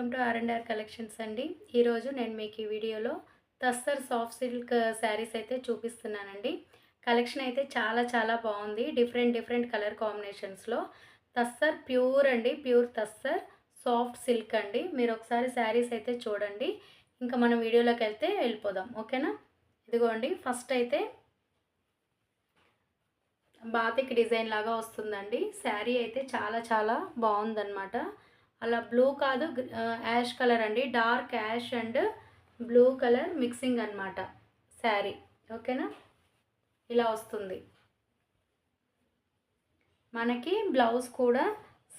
Welcome to R and R collections అండి. ఈరోజు నేను మీకు ఈ వీడియోలో తస్తర్ సాఫ్ట్ సిల్క్ శారీస్ అయితే చూపిస్తున్నానండి. కలెక్షన్ అయితే చాలా చాలా బాగుంది. డిఫరెంట్ డిఫరెంట్ కలర్ కాంబినేషన్స్లో తస్తర్ ప్యూర్ అండి. ప్యూర్ తస్తర్ సాఫ్ట్ సిల్క్ అండి. మీరు ఒకసారి శారీస్ అయితే చూడండి. ఇంకా మనం వీడియోలోకి వెళ్తే వెళ్ళిపోదాం. ఓకేనా? ఇదిగోండి. ఫస్ట్ అయితే బాతిక్ డిజైన్ లాగా వస్తుందండి. శారీ అయితే చాలా చాలా బాగుందన్నమాట. అలా బ్లూ కాదు యాష్ కలర్ అండి. Dark ash and blue colour mixing అన్నమాట శారీ. ఓకేనా? ఇలా వస్తుంది. మనకి బ్లౌజ్ కూడా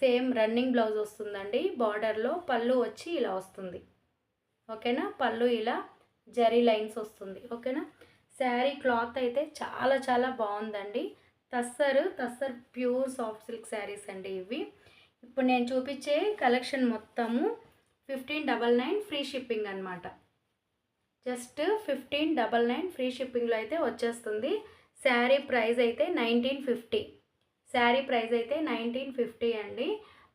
సేమ్ రన్నింగ్ బ్లౌజ్ వస్తుందండి. బార్డర్లో పళ్ళు వచ్చి ఇలా వస్తుంది. ఓకేనా? పళ్ళు ఇలా జరీ లైన్స్ వస్తుంది. ఓకేనా? శారీ క్లాత్ అయితే చాలా చాలా బాగుందండి. Tussar tussar pure soft silk saris అండి ఇవి. ఇప్పుడు నేను చూపించే కలెక్షన్ మొత్తము fifteen double nine free shipping అనమాట just fifteen double nine free షిప్పింగ్లో అయితే వచ్చేస్తుంది. శారీ ప్రైస్ అయితే నైన్టీన్ ఫిఫ్టీ. శారీ ప్రైస్ అయితే నైన్టీన్ ఫిఫ్టీ అండి.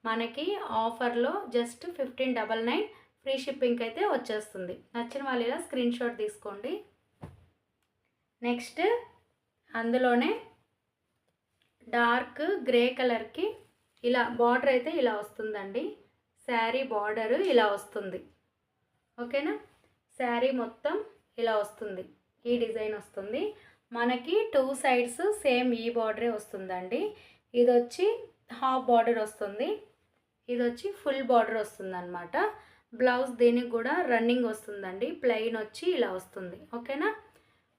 మనకి ఆఫర్లో just fifteen double nine free షిప్పింగ్కి అయితే వచ్చేస్తుంది. నచ్చిన వాళ్ళు ఇలా స్క్రీన్ షాట్ తీసుకోండి. నెక్స్ట్ అందులోనే డార్క్ గ్రే కలర్కి ఇలా బార్డర్ అయితే ఇలా వస్తుందండి. శారీ బార్డర్ ఇలా వస్తుంది. ఓకేనా? శారీ మొత్తం ఇలా వస్తుంది. ఈ డిజైన్ వస్తుంది. మనకి టూ సైడ్స్ సేమ్ ఈ బార్డరే వస్తుందండి. ఇది వచ్చి హాఫ్ బార్డర్ వస్తుంది. ఇది వచ్చి ఫుల్ బార్డర్ వస్తుందన్నమాట. బ్లౌజ్ దీనికి కూడా రన్నింగ్ వస్తుందండి. ప్లెయిన్ వచ్చి ఇలా వస్తుంది. ఓకేనా?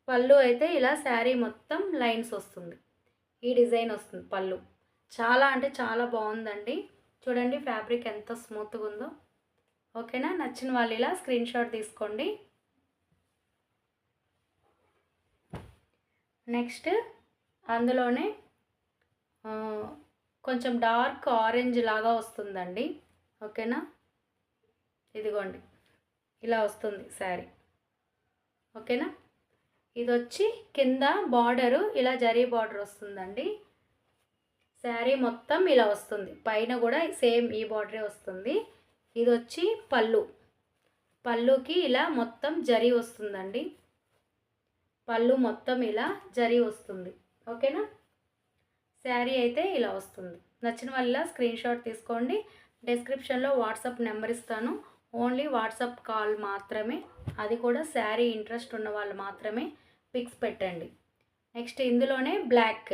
పళ్ళు అయితే ఇలా శారీ మొత్తం లైన్స్ వస్తుంది. ఈ డిజైన్ వస్తుంది పళ్ళు. చాలా అంటే చాలా బాగుందండి. చూడండి ఫ్యాబ్రిక్ ఎంత స్మూత్గా ఉందో. ఓకేనా? నచ్చిన వాళ్ళు ఇలా స్క్రీన్ షాట్ తీసుకోండి. నెక్స్ట్ అందులోనే కొంచెం డార్క్ ఆరెంజ్ లాగా వస్తుందండి. ఓకేనా? ఇదిగోండి. ఇలా వస్తుంది శారీ. ఓకేనా? ఇది వచ్చి కింద బార్డరు ఇలా జరీ బార్డర్ వస్తుందండి. శారీ మొత్తం ఇలా వస్తుంది. పైన కూడా సేమ్ ఈ బార్డరే వస్తుంది. ఇది వచ్చి పళ్ళు. పళ్ళుకి ఇలా మొత్తం జరీ వస్తుందండి. పళ్ళు మొత్తం ఇలా జరీ వస్తుంది. ఓకేనా? శారీ అయితే ఇలా వస్తుంది. నచ్చిన వల్ల స్క్రీన్ షాట్ తీసుకోండి. డిస్క్రిప్షన్లో వాట్సాప్ నెంబర్ ఇస్తాను. ఓన్లీ వాట్సాప్ కాల్ మాత్రమే. అది కూడా శారీ ఇంట్రెస్ట్ ఉన్న వాళ్ళు మాత్రమే పిక్స్ పెట్టండి. నెక్స్ట్ ఇందులోనే బ్లాక్.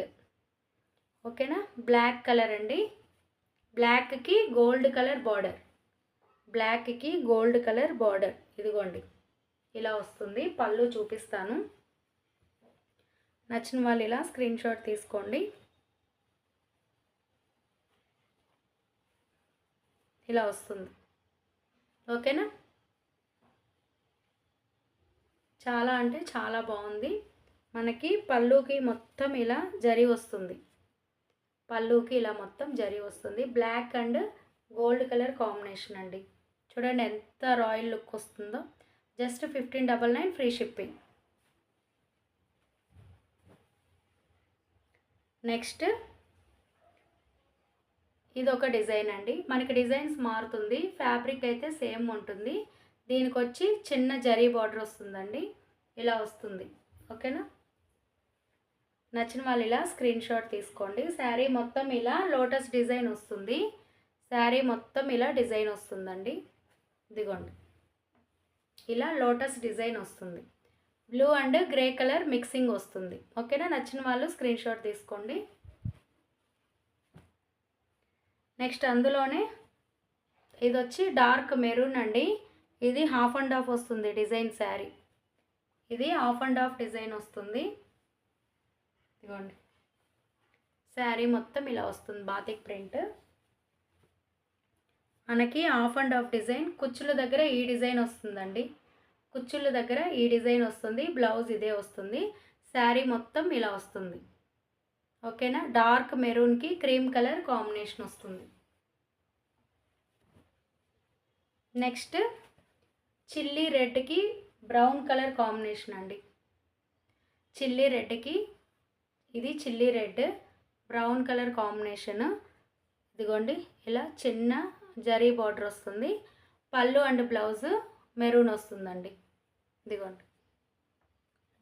ఓకేనా? బ్లాక్ కలర్ అండి. బ్లాక్కి గోల్డ్ కలర్ బార్డర్. బ్లాక్కి గోల్డ్ కలర్ బార్డర్. ఇదిగోండి. ఇలా వస్తుంది. పళ్ళు చూపిస్తాను. నచ్చిన వాళ్ళు ఇలా స్క్రీన్ షాట్ తీసుకోండి. ఇలా వస్తుంది. ఓకేనా? చాలా అంటే చాలా బాగుంది. మనకి పళ్ళుకి మొత్తం ఇలా జరి వస్తుంది. పళ్ళుకి ఇలా మొత్తం జరి వస్తుంది. Black and gold colour combination అండి. చూడండి ఎంత రాయల్ లుక్ వస్తుందో. Just fifteen double nine free shipping next ఇది ఒక డిజైన్ అండి. మనకి డిజైన్స్ మారుతుంది. ఫ్యాబ్రిక్ అయితే సేమ్ ఉంటుంది. దీనికి వచ్చి చిన్న జరీ బార్డర్ వస్తుందండి. ఇలా వస్తుంది. ఓకేనా నచ్చిన వాళ్ళు ఇలా స్క్రీన్ షాట్ తీసుకోండి. శారీ మొత్తం ఇలా లోటస్ డిజైన్ వస్తుంది. శారీ మొత్తం ఇలా డిజైన్ వస్తుందండి. ఇదిగోండి. ఇలా లోటస్ డిజైన్ వస్తుంది. Blue and grey colour mixing వస్తుంది. ఓకేనా నచ్చిన వాళ్ళు స్క్రీన్ షాట్ తీసుకోండి. నెక్స్ట్ అందులోనే ఇది వచ్చి డార్క్ మెరూన్ అండి. ఇది హాఫ్ అండ్ హాఫ్ వస్తుంది డిజైన్ శారీ. ఇది హాఫ్ అండ్ హాఫ్ డిజైన్ వస్తుంది. ఇదిగోండి. శారీ మొత్తం ఇలా వస్తుంది బాతిక్ ప్రింట్. మనకి హాఫ్ అండ్ ఆఫ్ డిజైన్. కుచ్చుల దగ్గర ఈ డిజైన్ వస్తుందండి. కుచ్చుల దగ్గర ఈ డిజైన్ వస్తుంది బ్లౌజ్ ఇదే వస్తుంది. శారీ మొత్తం ఇలా వస్తుంది. ఓకేనా? డార్క్ మెరూన్కి క్రీమ్ కలర్ కాంబినేషన్ వస్తుంది. నెక్స్ట్ చిల్లీ రెడ్కి బ్రౌన్ కలర్ కాంబినేషన్ అండి. చిల్లీ రెడ్కి ఇది chilli red brown colour combination. ఇదిగోండి ఇలా చిన్న జరీ బార్డర్ వస్తుంది. పళ్ళు అండ్ బ్లౌజ్ మెరూన్ వస్తుందండి. ఇదిగోండి.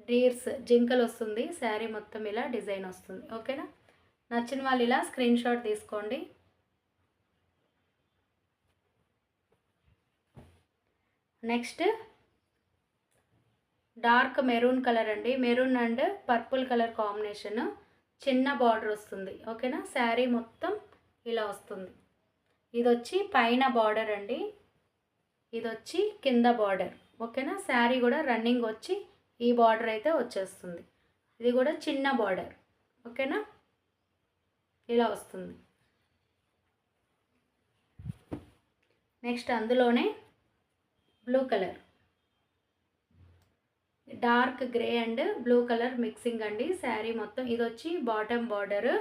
డీర్స్ జింకలు వస్తుంది. శారీ మొత్తం ఇలా డిజైన్ వస్తుంది. ఓకేనా? నచ్చిన వాళ్ళు ఇలా స్క్రీన్ షాట్ తీసుకోండి. నెక్స్ట్ డార్క్ మెరూన్ కలర్ అండి. Maroon and purple colour combination. చిన్న బార్డర్ వస్తుంది. ఓకేనా? శారీ మొత్తం ఇలా వస్తుంది. ఇది వచ్చి పైన బార్డర్ అండి. ఇది వచ్చి కింద బార్డర్. ఓకేనా? శారీ కూడా రన్నింగ్ వచ్చి ఈ బార్డర్ అయితే వచ్చేస్తుంది. ఇది కూడా చిన్న బార్డర్. ఓకేనా? ఇలా వస్తుంది. నెక్స్ట్ అందులోనే blue colour. Dark grey and blue colour mixing అండి. శారీ మొత్తం ఇది వచ్చి బాటమ్ బార్డర్.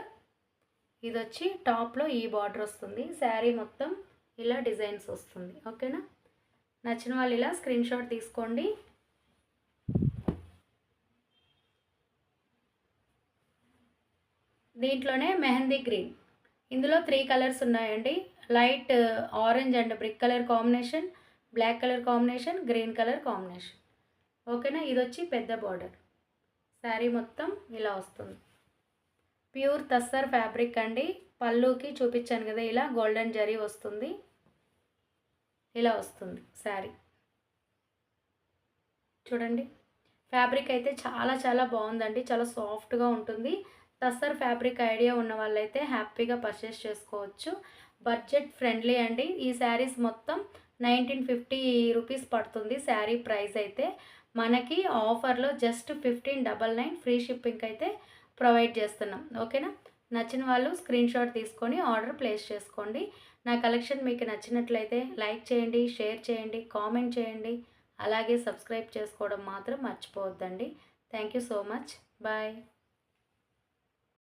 ఇది వచ్చి టాప్లో ఈ బార్డర్ వస్తుంది. శారీ మొత్తం ఇలా డిజైన్స్ వస్తుంది. ఓకేనా? నచ్చిన వాళ్ళు ఇలా స్క్రీన్ షాట్ తీసుకోండి. దీంట్లోనే మెహందీ గ్రీన్. ఇందులో త్రీ కలర్స్ ఉన్నాయండి. Light orange and brick colour combination black colour combination green colour combination. ఓకేనా? ఇది వచ్చి పెద్ద బార్డర్ శారీ మొత్తం ఇలా వస్తుంది. ప్యూర్ తస్సర్ ఫ్యాబ్రిక్ అండి. పళ్ళుకి చూపించాను కదా ఇలా గోల్డెన్ జరీ వస్తుంది. ఇలా వస్తుంది శారీ. చూడండి. ఫ్యాబ్రిక్ అయితే చాలా చాలా బాగుందండి. చాలా సాఫ్ట్గా ఉంటుంది. తస్సర్ ఫ్యాబ్రిక్ ఐడియా ఉన్న వాళ్ళైతే హ్యాపీగా పర్చేస్ చేసుకోవచ్చు. బడ్జెట్ ఫ్రెండ్లీ అండి. ఈ శారీస్ మొత్తం నైన్టీన్ ఫిఫ్టీ రూపీస్ పడుతుంది శారీ ప్రైస్ అయితే. మనకి ఆఫర్లో just fifteen double nine free shipping అయితే ప్రొవైడ్ చేస్తున్నాం. ఓకేనా? నచ్చిన వాళ్ళు స్క్రీన్ షాట్ తీసుకొని ఆర్డర్ ప్లేస్ చేసుకోండి. నా కలెక్షన్ మీకు నచ్చినట్లయితే లైక్ చేయండి షేర్ చేయండి కామెంట్ చేయండి. అలాగే సబ్స్క్రైబ్ చేసుకోవడం మాత్రం మర్చిపోవద్దండి. Thank you so much. Bye.